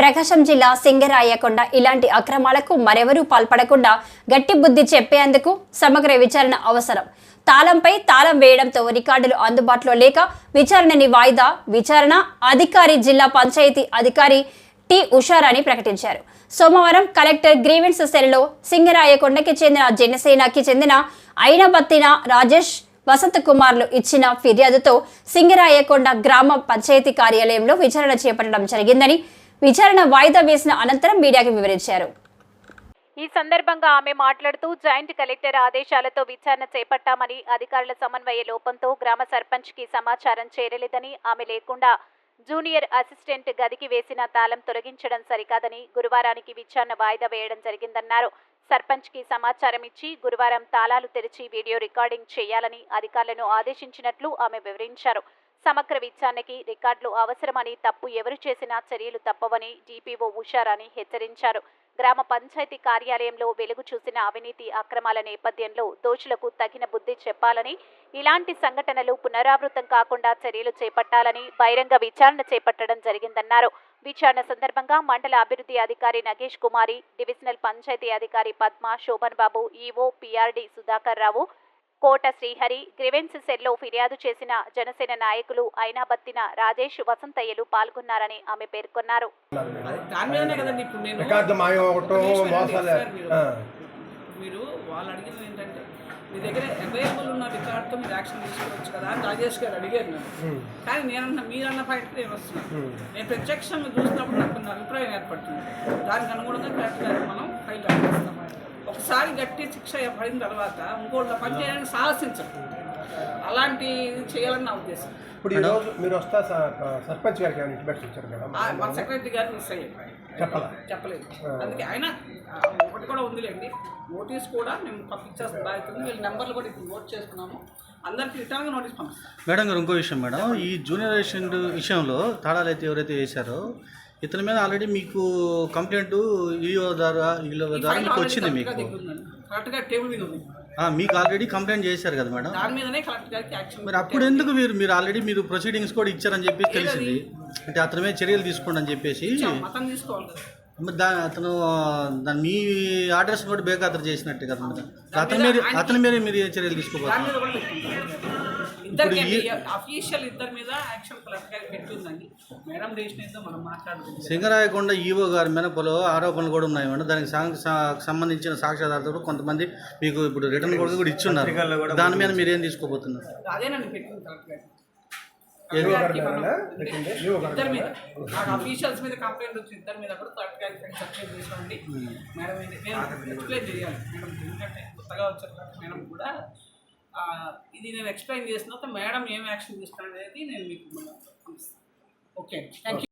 ప్రకాశం జిల్లా సింగరాయకొండ ఇలాంటి అక్రమాలకు మరెవరూ పాల్పడకుండా గట్టి బుద్ధి చెప్పేందుకు సమగ్ర విచారణ అవసరం. తాళంపై తాళం వేయడంతో రికార్డులు అందుబాటులో లేక విచారణని వాయిదా విచారణ అధికారి జిల్లా పంచాయతీ అధికారి టి ఉషారాణి ప్రకటించారు. సోమవారం కలెక్టర్ గ్రీవెన్స్ సెల్లో సింగరాయకొండకి చెందిన జనసేనకి చెందిన అయినబత్తిన రాజేష్ వసంత్ కుమార్లు ఇచ్చిన ఫిర్యాదుతో సింగరాయకొండ గ్రామ పంచాయతీ కార్యాలయంలో విచారణ చేపట్టడం జరిగిందని విచారణ వాయిదా వేసిన అనంతరం మీడియాకి వివరించారు. ఈ సందర్భంగా ఆమె మాట్లాడుతూ జాయింట్ కలెక్టర్ ఆదేశాలతో విచారణ చేపట్టామని అధికారుల సమన్వయ లోపంతో గ్రామ సర్పంచ్కి సమాచారం చేరలేదని ఆమె లేకుండా జూనియర్ అసిస్టెంట్ గదికి వేసిన తాళం తొలగించడం సరికాదని గురువారానికి విచారణ వాయిదా వేయడం జరిగిందన్నారు. సర్పంచ్కి సమాచారం ఇచ్చి గురువారం తాళాలు తెరిచి వీడియో రికార్డింగ్ చేయాలని అధికారులను ఆదేశించినట్లు ఆమె వివరించారు. సమగ్ర విచారణకి రికార్డులు అవసరమని తప్పు ఎవరు చేసినా చర్యలు తప్పవని డీపీఓ ఉషారాణి హెచ్చరించారు. గ్రామ పంచాయతీ కార్యాలయంలో వెలుగు చూసిన అవినీతి అక్రమాల నేపథ్యంలో దోషులకు తగిన బుద్ధి చెప్పాలని ఇలాంటి సంఘటనలు పునరావృతం కాకుండా చర్యలు చేపట్టాలని బహిరంగ విచారణ చేపట్టడం జరిగిందన్నారు. విచారణ సందర్భంగా మండల అభివృద్ధి అధికారి నగేష్ కుమారి డివిజనల్ పంచాయతీ అధికారి Padma Sobhan Babu EO PRD Sudhakar Rao Kota Srihari grievance సెల్లో ఫిర్యాదు చేసిన జనసేన నాయకులు అయినాబత్తిన రాజేష్ వసంతయ్యలు పాల్గొన్నారని ఆమె పేర్కొన్నారు మీరు. వాళ్ళు ఏంటంటే మీ దగ్గర అవైలబుల్ ఉన్న రికార్డ్తో మీరు యాక్షన్ తీసుకోవచ్చు కదా అని రాజేష్ గారు అడిగారు నన్ను. కానీ నేనన్న మీరన్న ఫైట్ నేను వస్తున్నాను. నేను ప్రత్యక్షంగా చూసినప్పుడు నాకు కొన్ని అభిప్రాయం ఏర్పడుతుంది దానికి అనుగుణంగా కరెక్ట్గా మనం ఆడిస్తాం ఒకసారి గట్టి శిక్ష పడిన తర్వాత ఇంకోళ్ళ పని చేయడానికి సాహసించరు. అలాంటి చేయాలని నా ఉద్దేశం. ఇప్పుడు ఈ రోజు మీరు వస్తా స- సర్పంచ్ గారికి ఏమైనా ఇంటిమేషన్ ఇచ్చారు మేడం మన సెక్రటరీ గారు మిస్ అయ్యారు. చెప్పాలా? చెప్పలేదు. అందుకే ఆయన ఒకటి కూడా ఉందిలేండి. నోటీస్ కూడా మేము పంపించేస్తాం. బాధ్యత ఉంది. వీళ్ళ నెంబర్లు కూడా ఇప్పుడు నోట్ చేసుకున్నాము. అందరికి రిటర్న్గా నోటీస్ పంపిస్తాం. మేడం గారు ఇంకో విషయం మేడం. ఈ జూనియర్ విషయంలో తాళాలు అయితే ఎవరైతే వేశారో ఇతని మీద ఆల్రెడీ మీకు కంప్లైంట్ ఈఓ ద్వారా వీళ్ళ ద్వారా మీకు వచ్చింది మీకు. కరెక్ట్గా టేబుల్ మీద ఉంది. ఆ, మీకు ఆల్రెడీ కంప్లైంట్ చేశారు కదా మేడం? దాని మీదనే కలెక్టర్ గారికి యాక్షన్ మరి అప్పుడు ఎందుకు మీరు మీరు ఆల్రెడీ మీరు ప్రొసీడింగ్స్ కూడా ఇచ్చారని చెప్పేసి తెలిసింది. అంటే అతని మీద చర్యలు తీసుకోండి అని చెప్పేసి. తీసుకోవాలి మరి దా అతను దాని మీ ఆర్డర్స్ కూడా బేఖాతరు చేసినట్టే కదా మేడం. అతని మీద అతని మీద మీరు ఏ చర్యలు దాని ఇద్దరికి అఫీషియల్ ఇద్దరి మీద కలెక్టర్ పెట్టుందండి. మేడం మనం మాట్లాడుకుంటాం. సింగరాయకొండ ఈవో గారి మీద పలు ఆరోపణలు కూడా ఉన్నాయి మేడం దానికి సంబంధించిన సాక్ష్యాధారాలు కూడా కొంతమంది మీకు ఇప్పుడు రిటర్న్ కూడా కూడా ఇచ్చున్నారు. దాని మీద మీరు ఏం తీసుకోబోతున్నారు అదేనండి పెట్టింది కలెక్టర్ గారికి ఈవో గారి కలెక్టర్ గారికి మీదనా? మనం- పెట్టింది? ఈవో గారి ఇద్దరి మీద. నాకు అఫీషియల్స్ మీద కంప్లైంట్ వచ్చింది. ఇద్దరి మీద కూడా కలెక్టర్ గారికి సబ్మిట్ చేసుకోండి మేడం ఇది నేను ఎక్స్ప్లెయిన్ చేయాలి. మేడం ఎందుకంటే కొత్తగా వచ్చారు కాబట్టి మేడం కూడా ఆ, ఇది నేను ఎక్స్ప్లెయిన్ చేసిన తర్వాత మేడం ఏం యాక్షన్ తీసుకున్నాను అనేది నేను మీకు ఓకే థ్యాంక్ యూ